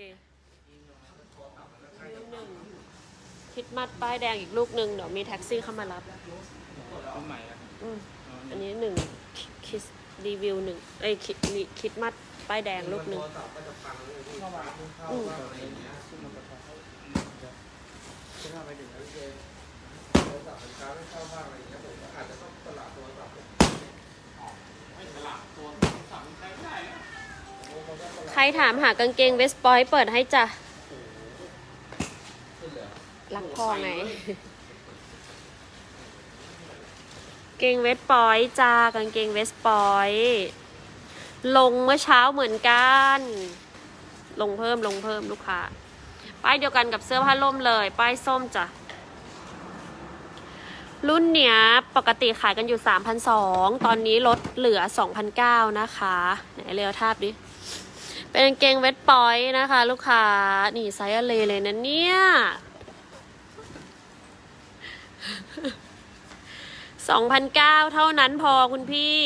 ลูกหนึ่งคิดมัดป้ายแดงอีกลูกหนึ่งเดี๋ยวมีแท็กซี่เข้ามารับรุ่นใหม่อะอืมอันนี้หนึ่งคิดรีวิวหนึ่งเอ้ยคิดมีคิดมัดป้ายแดงลูกหนึ่งโทรศัพท์ก็จะพังเลยพี่เข้ามาเข้าบ้างอะไรอย่างเงี้ยซึ่งมันก็ขึ้นมาไปถึงโอเคโทรศัพท์มันค้างไม่เข้าบ้างอะไรอย่างเงี้ยผมก็อาจจะต้องสละโทรศัพท์ไม่ตลาดตัวสามใช้ไม่ได้นะ ผมก็สละ ใค รถามหากางเกงเวสปอยเปิดให้จ้ะขึ้นเลยรักพอไง เกงเวสปอยจ้ากางเกงเวสปอย ลงเมื่อเช้าเหมือนกัน ลงเพิ่มลงเพิ่มลูกค้า ป้ายเดียวกันกับเสื้อผ้าล่มเลย ป้ายส้มจ้ะรุ่นเนี้ยปกติขายกันอยู่ 3,200 ตอนนี้ลดเหลือ 2,900 นะคะ ไหนเร็วทาบดิ เป็นเกงเวทปอยนะคะ ลูกค้า นี่ไซส์อะไรเลยนะเนี่ย2,009เท่านั้นพอคุณพี่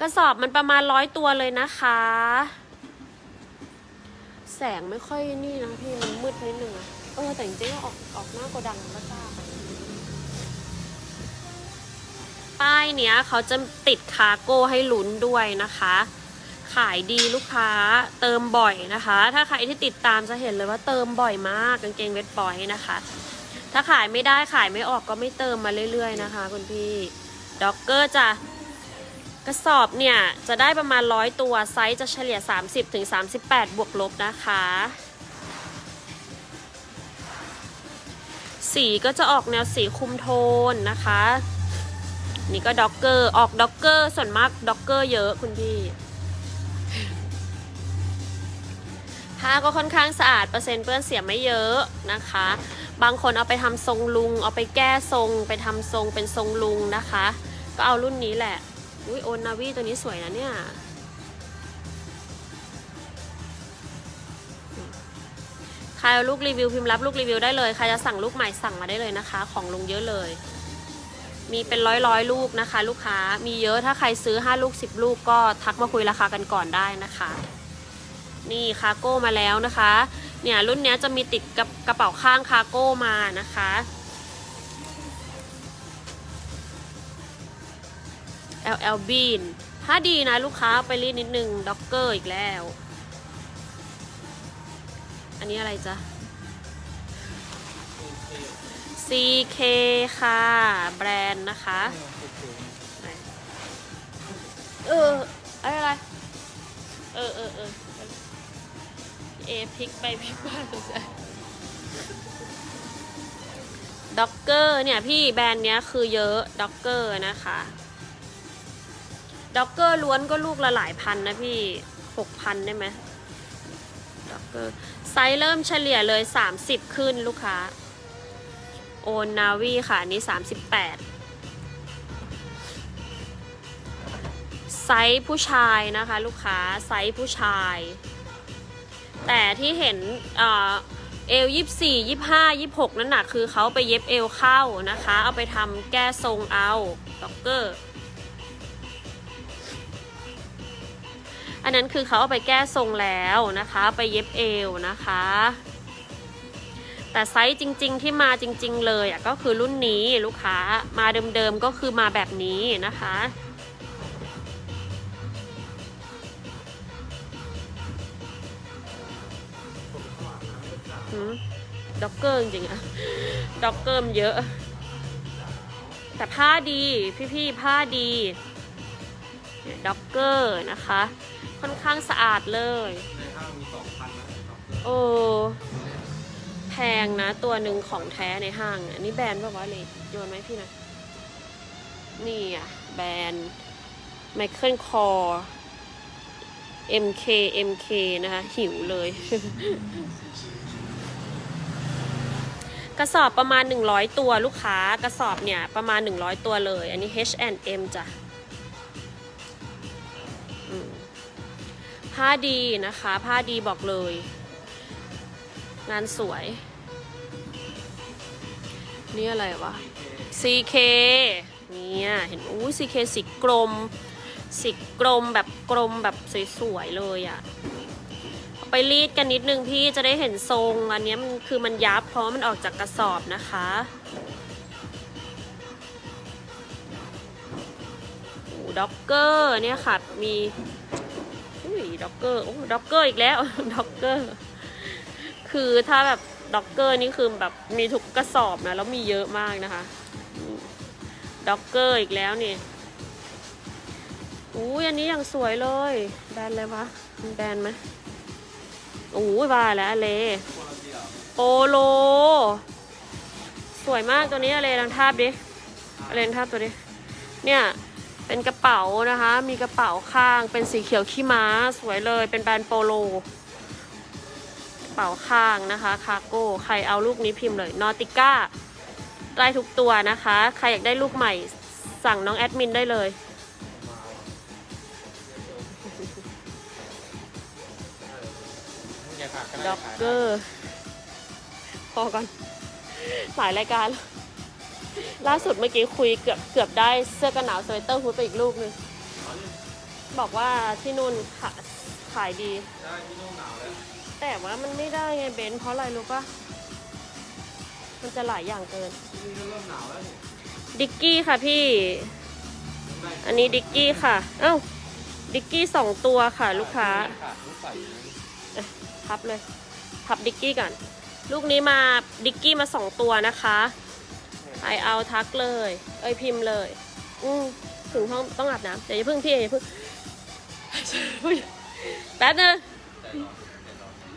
กระสอบมันประมาณร้อยตัวเลยนะคะ แสงไม่ค่อยนี่นะพี่ มันมืดนิดนึงอะเออ แต่จริงๆออกออกหน้าโกดังแล้วจ้าป้ายเนี้ยเขาจะติดคาร์โก้ให้ลุ้นด้วยนะคะ ขายดีลูกค้าเติมบ่อยนะคะ ถ้าใครที่ติดตามจะเห็นเลยว่าเติมบ่อยมากกางเกงเวทปอยนะคะ ถ้าขายไม่ได้ขายไม่ออกก็ไม่เติมมาเรื่อย ๆ นะคะคุณพี่ด็อกเกอร์จะกระสอบเนี่ย จะได้ประมาณร้อยตัวไซส์จะเฉลี่ย 30-38ถึง38 บวกลบนะคะ สีก็จะออกแนวสีคุมโทนนะคะ นี่ก็ด็อกเกอร์ออกด็อกเกอร์ส่วนมากด็อกเกอร์เยอะคุณพี่ ผ้าก็ค่อนข้างสะอาดเปอร์เซ็นต์เปื้อนเสียไม่เยอะนะคะ บางคนเอาไปทำทรงลุง เอาไปแก้ทรง ไปทำทรงเป็นทรงลุงนะคะ ก็เอารุ่นนี้แหละอุ้ยโอนนาวีตัวนี้สวยนะเนี่ยใครเอาลูกรีวิวพิมพ์รับลูกรีวิวได้เลยใครจะสั่งลูกใหม่สั่งมาได้เลยนะคะ ของลุงเยอะเลย มีเป็นร้อยร้อยลูกนะคะ ลูกค้ามีเยอะถ้าใครซื้อ 5 ลูก 10 ลูกก็ทักมาคุยราคากันก่อนได้นะคะ นี่คาร์โก้มาแล้วนะคะ เนี่ยรุ่นนี้จะมีติดกับกระเป๋าข้างคาร์โก้มานะคะ LL Bean ถ้าดีนะลูกค้าไปรีดนิดนึงด็อกเกอร์อีกแล้ว อันนี้อะไรจ๊ะ CK ค่ะ แบรนด์นะคะ เออ อะไรอะไร เออเออเออ เอพลิกไปพลิกมาสงสัยด็อกเกอร์เนี่ยพี่แบรนด์เนี้ยคือเยอะด็อกเกอร์นะคะด็อกเกอร์ล้วนก็ลูกละหลายพันนะพี่หกพันได้ไหมด็อกเกอร์ไซส์เริ่มเฉลี่ยเลย 30 ขึ้นลูกค้า โอนนาวีค่ะอันนี้ 38 ไซส์ผู้ชายนะคะ ลูกค้าไซส์ผู้ชาย แต่ที่เห็นเอ่อเอลยี่สี่ยี่ห้ายี่หกนั่นน่ะคือเขาไปเย็บเอวเข้านะคะ เอาไปทำแก้ทรงเอาด็อกเกอร์อันนั้นคือเขาเอาไปแก้ทรงแล้วนะคะ ไปเย็บเอวนะคะ แต่ไซส์จริง ๆ ที่มาจริง ๆ เลยก็คือรุ่นนี้ลูกค้ามาเดิมๆก็คือมาแบบนี้นะคะ ด็อกเกอร์จริงๆอะด็อกเกอร์มันเยอะ แต่ผ้าดีพี่ๆผ้าดีเนี่ยด็อกเกอร์นะคะ ค่อนข้างสะอาดเลยในห้างมีสองพันนะครับโอ้แพงนะ ตัวหนึ่งของแท้ในห้างอะอันนี้แบรนด์ป่าวะเลยโยนไหมพี่นะ นี่อะ แบรนด์ไมเคิลคอร์ MK MK นะคะ หิวเลย กระสอบประมาณ 100 ตัวลูกค้ากระสอบเนี่ยประมาณ 100 ตัวเลย อันนี้ H&M จ้ะผ้าดีนะคะ ผ้าดีบอกเลย งานสวย นี่อะไรวะ CK เนี่ยเห็นอู้ CK สีกรมสีกรมแบบกรมแบบสวยๆเลยอะ่ะ ไปรีดกันนิดนึงพี่จะได้เห็นทรง อันนี้มันคือมันยับเพราะว่ามันออกจากกระสอบนะคะ ด็อกเกอร์เนี่ยค่ะมีอุ้ยด็อกเกอร์โอ้ด็อกเกอร์อีกแล้วด็อกเกอร์คือถ้าแบบด็อกเกอร์นี่คือแบบมีทุกกระสอบนะแล้วมีเยอะมากนะคะด็อกเกอร์อีกแล้วนี่อุ้ยอันนี้อย่างสวยเลย แบนด์อะไรวะมันแบนไหม โอ้ยว่าแล้วอเลโปโล สวยมากตัวนี้อะไรลองทาบดิอะไรลองทาบตัวดิ เนี่ยเป็นกระเป๋านะคะ มีกระเป๋าข้าง เป็นสีเขียวขี้ม้า สวยเลย เป็นแบรนด์โปโล กระเป๋าข้างนะคะ คาโก้ ใครเอาลูกนี้พิมพ์เลย นอติก้า ได้ทุกตัวนะคะ ใครอยากได้ลูกใหม่ สั่งน้องแอดมินได้เลย ดกันด็อกเกอร์ พอก่อน หลายรายการแล้วล่าสุดเมื่อกี้คุยเกือบเกือบได้เสื้อกันหนาวสเวตเตอร์ฮูดไปอีกลูกหนึง บอกว่าที่นู่นขาขายดี ได้ที่นู่นหนาวแล้วแต่ว่ามันไม่ได้ไงเบนซ์เพราะอะไรรู้ปะมันจะหลายอย่างเกิน ที่นี่ก็เริ่มหนาวแล้วนี่ดิกกี้ค่ะพี่ อันนี้ดิกกี้ค่ะ เอ้า ดิกกี้สองตัวค่ะ ลูกค้า ขาดลูกใส่ พับเลย พับดิกกี้ก่อน ลูกนี้มาดิกกี้มาสองตัวนะคะไอเอาทักเลย เอ้ยพิมพ์เลย อืมถึงห้องต้องอาบน้ำเดี๋ยวอย่าเพิ่งพี่อย่าเพิ่งแป๊บนึง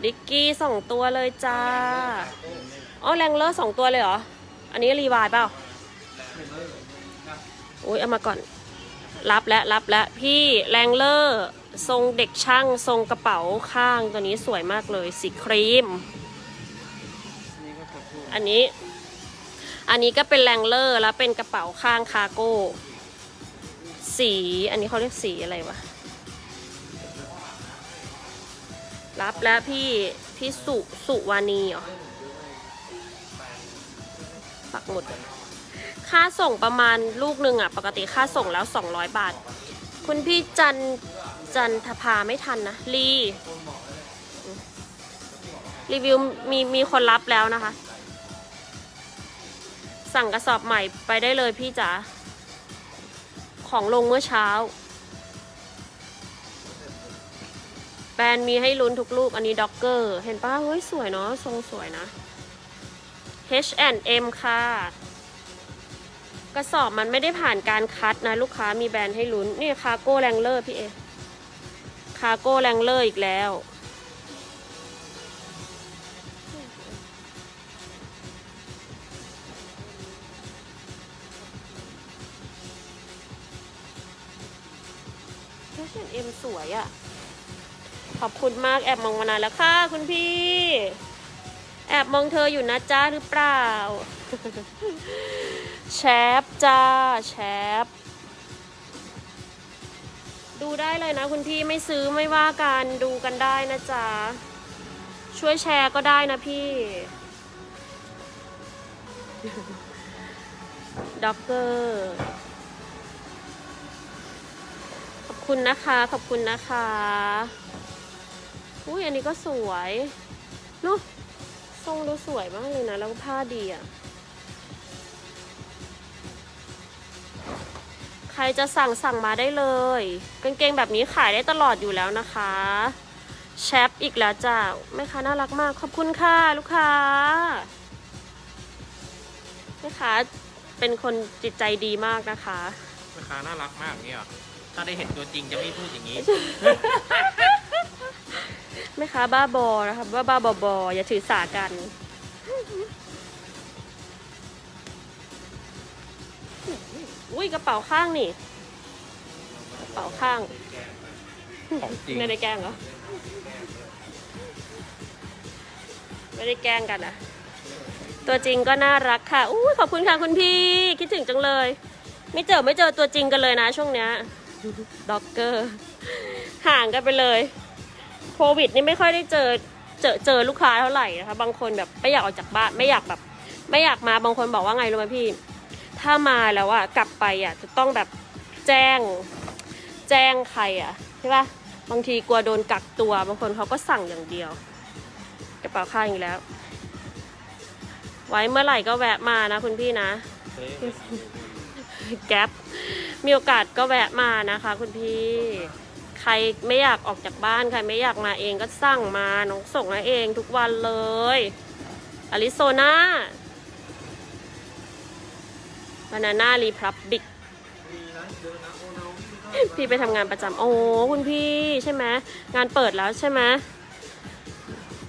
ดิกกี้สองตัวเลยจ้าอ๋อแรงเลอร์สองตัวเลยเหรอ อันนี้รีวายเปล่าโอ้ยเอามาก่อน รับแล้วรับแล้วพี่แรงเลอร์ ทรงเด็กช่างทรงกระเป๋าข้างตัวนี้สวยมากเลยสีครีม อันนี้ อันนี้ก็เป็นแรงเลอร์แล้วเป็นกระเป๋าข้างคาโก้ สี อันนี้เขาเรียกสีอะไรวะ รับแล้วพี่พี่สุสุวานีเหรอปักหมุดค่าส่งประมาณลูกหนึ่งอะ ปกติค่าส่งแล้ว 200 บาท คุณพี่จัน จันทภาไม่ทันนะรีรีวิวมีมีคนรับแล้วนะคะ สั่งกระสอบใหม่ไปได้เลยพี่จ๋าของลงเมื่อเช้า แบรนด์มีให้ลุ้นทุกลูกอันนี้ด็อกเกอร์เห็นป้าเฮ้ยสวยเนาะทรงสวยนะ H&M ค่ะ กระสอบมันไม่ได้ผ่านการคัดนะ ลูกค้ามีแบรนด์ให้ลุ้น นี่คาโก้แรงเลอร์พี่เอาโก้แรงเลอร์อีกแล้ว H&M สวยอะ่ะ ขอบคุณมากแอบมองมานานแล้วค่ะ คุณพี่ แอบมองเธออยู่นะจ้าหรือเปล่า แชปจ้า แชป ดูได้เลยนะคุณพี่ไม่ซื้อไม่ว่ากันดูกันได้นะจ๊ะ ช่วยแชร์ก็ได้นะพี่ด็อกเกอร์ขอบคุณนะคะ ขอบคุณนะคะอุ้ยอันนี้ก็สวยเนอะทรงดูสวยมากเลยนะ แล้วผ้าดีอะ ใครจะสั่งสั่งมาได้เลยกางเกงแบบนี้ขายได้ตลอดอยู่แล้วนะคะแชปอีกแล้วจ้าแม่ค้าน่ารักมากขอบคุณค่ะลูกค้าแม่ค้าเป็นคนจิตใจดีมากนะคะราคาน่ารักมากเนี่ยเหรอถ้าได้เห็นตัวจริงจะไม่พูดอย่างนี้ แม่ค้าบ้าบอนะคะบ้าบ้าบอบออย่าถือสากันอุ้ ยกระเป๋าข้างนี่ กระเป๋าข้างของจริงไม่ได้แกล้งเหรอ ไม่ได้แกล้งกันอะตัวจริงก็น่ารักค่ะอุ้ยขอบคุณค่ะคุณพี่คิดถึงจังเลย ไม่เจอไม่เจอตัวจริงกันเลยนะช่วงเนี้ยด็อกเกอร์ห่างกันไปเลยโควิดนี่ไม่ค่อยได้เจอเจอเจอลูกค้าเท่าไหร่นะคะบางคนแบบไม่อยากออกจากบ้านไม่อยากแบบ ไม่อยากมาบางคนบอกว่าไงรู้ไหมพี่ ถ้ามาแล้วอะกลับไปอะจะต้องแบบแจ้งแจ้งใครอะใช่ปะบางทีกลัวโดนกักตัว บางคนเขาก็สั่งอย่างเดียวกระเป๋าข้างอีกแล้ว ไว้เมื่อไหร่ก็แวะมานะคุณพี่นะ แก๊ปมีโอกาสก็แวะมานะคะ คุณพี่ ใครไม่อยากออกจากบ้านใครไม่อยากมาเองก็สั่งมาน้องส่งมาเองทุกวันเลยอาริโซนา บานาน่ารีพับบิกพี่ไปทำงานประจำโอ้คุณพี่ใช่ไหมงานเปิดแล้วใช่ไหม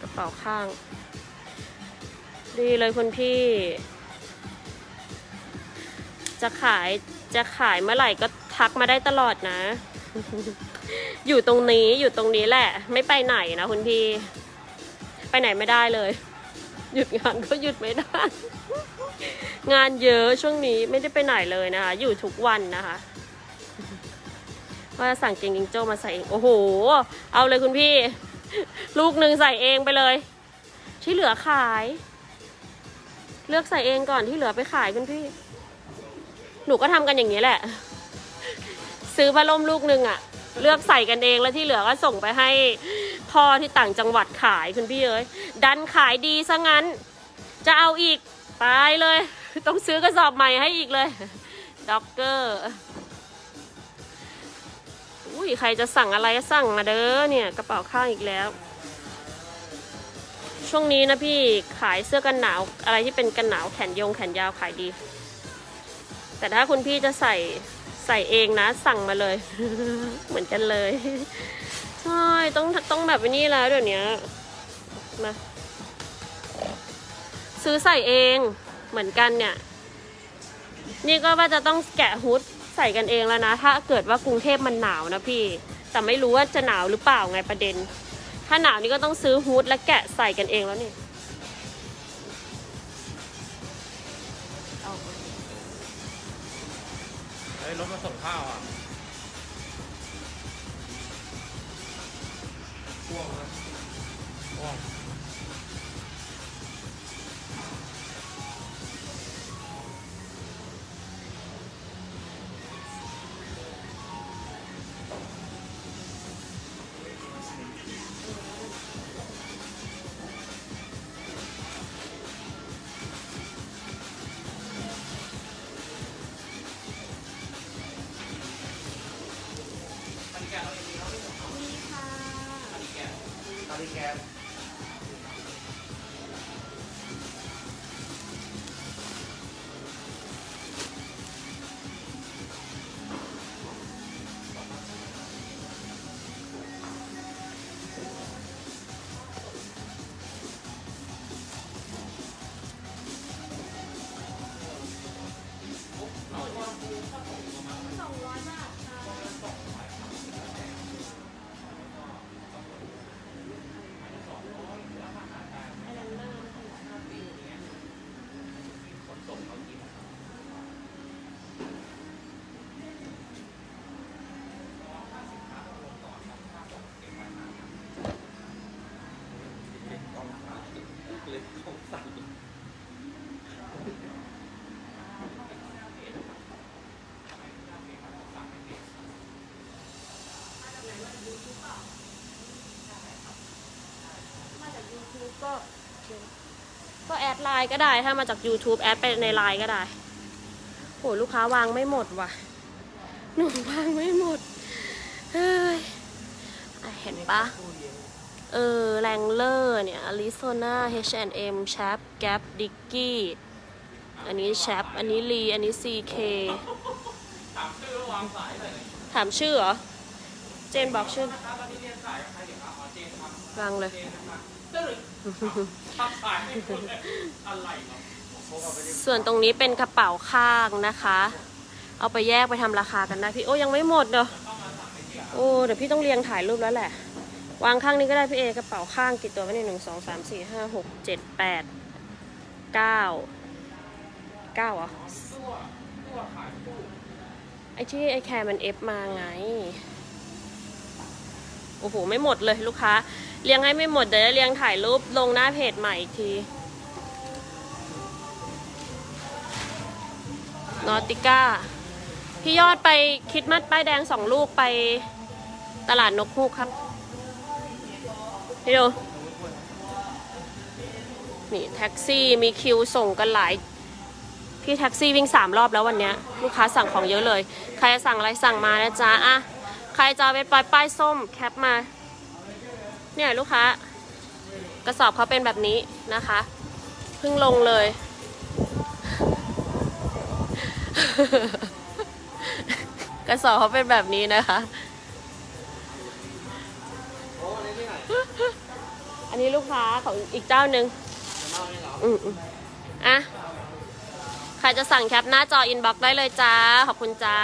กระเป๋าข้าง ดีเลยคุณพี่ จะขายจะขายเมื่อไหร่ก็ทักมาได้ตลอดนะ อยู่ตรงนี้อยู่ตรงนี้แหละ ไม่ไปไหนนะคุณพี่ ไปไหนไม่ได้เลย หยุดงานก็หยุดไม่ได้ งานเยอะช่วงนี้ไม่ได้ไปไหนเลยนะคะ อยู่ทุกวันนะคะว่าสั่งเกงจิงโจ้มาใส่เอง โอ้โห เอาเลยคุณพี่ ลูกหนึ่งใส่เองไปเลย ที่เหลือขาย เลือกใส่เองก่อนที่เหลือไปขายคุณพี่ หนูก็ทำกันอย่างนี้แหละ ซื้อพัดลมลูกหนึ่งอะเลือกใส่กันเองแล้วที่เหลือก็ส่งไปให้พ่อที่ต่างจังหวัดขายคุณพี่เอ้ยดันขายดีซะงั้น จะเอาอีก ตายเลย ต้องซื้อกระสอบใหม่ให้อีกเลยด็อกเกอร์อุ้ยใครจะสั่งอะไรก็สั่งมาเด้อเนี่ยกระเป๋าข้างอีกแล้ว ช่วงนี้นะพี่ขายเสื้อกันหนาวอะไรที่เป็นกันหนาวแขนยงแขนยาวขายดี แต่ถ้าคุณพี่จะใส่ใส่เองนะสั่งมาเลย เหมือนกันเลยใช่ต้องต้องแบบนี้แล้วเดี๋ยวนี้มาซื้อใส่เอง เหมือนกันเนี่ย นี่ก็ว่าจะต้องแกะฮุดใส่กันเองแล้วนะ ถ้าเกิดว่ากรุงเทพมันหนาวนะพี่ แต่ไม่รู้ว่าจะหนาวหรือเปล่าไงประเด็น ถ้าหนาวนี่ก็ต้องซื้อฮูดและแกะใส่กันเองแล้วนี่เฮ้ยรถมาส่งข้าวอะพ่วงนะว้าวคาริ ก YouTube ก็ก็แอดไลน์ก็ได้ถ้ามาจาก YouTube แอดไปในไลน์ก็ได้โหลูกค้าวางไม่หมดว่ะ หนูวางไม่หมด เฮ้ยอะเห็นปะเออแรงเลอร์เนี่ย Arizona H&M แชปแก p ดิกกี้อันนี้แชปอันนี้ลีอันนี้ CK ถามชื่อวางสายเลยถามชื่อเหรอเจนบอกชื่อถ้าตอนนี้เรียนสายกับใครเดี๋ยวครับอ๋อเจนครับวางเลยเจนนะครับตึ้งทับสายให้คุณเลยอะไรเนาะพกเอาไปดิส่วนตรงนี้เป็นกระเป๋าข้างนะคะ เอาไปแยกไปทำราคากันได้พี่โอ้ยังไม่หมดเด้อโอ้เดี๋ยวพี่ต้องเรียงถ่ายรูปแล้วแหละ วางข้างนี้ก็ได้พี่เอกระเป๋าข้างกี่ตัววะเนี่ยหนึ่งสองสามสี่ห้าหกเจ็ดแปดเก้าเก้าเหรอไอที่ไอแคร์มันเอฟมาไงโอ้โหไม่หมดเลยลูกค้าเรียงให้ไม่หมดเดี๋ยวจะเรียงถ่ายรูปลงหน้าเพจใหม่อีกทีนอติก้าพี่ยอดไปคิดมัดป้ายแดงสองลูกไปตลาดนกฮูกครับพี่ดูนี่แท็กซี่มีคิวส่งกันหลาย พี่แท็กซี่วิ่งสามรอบแล้ววันนี้ ลูกค้าสั่งของเยอะเลย ใครสั่งอะไรสั่งมานะจ๊ะอะ ใครจะเอาเป็นปลายป้ายส้มแคปมา เนี่ยลูกค้า กระสอบเขาเป็นแบบนี้นะคะ เพิ่งลงเลย กระสอบเขาเป็นแบบนี้นะคะ อันนี้ลูกค้าของอีกเจ้าหนึ่งอืมอะใครจะสั่งแคปหน้าจออินบ็อกซ์ได้เลยจ้า ขอบคุณจ้า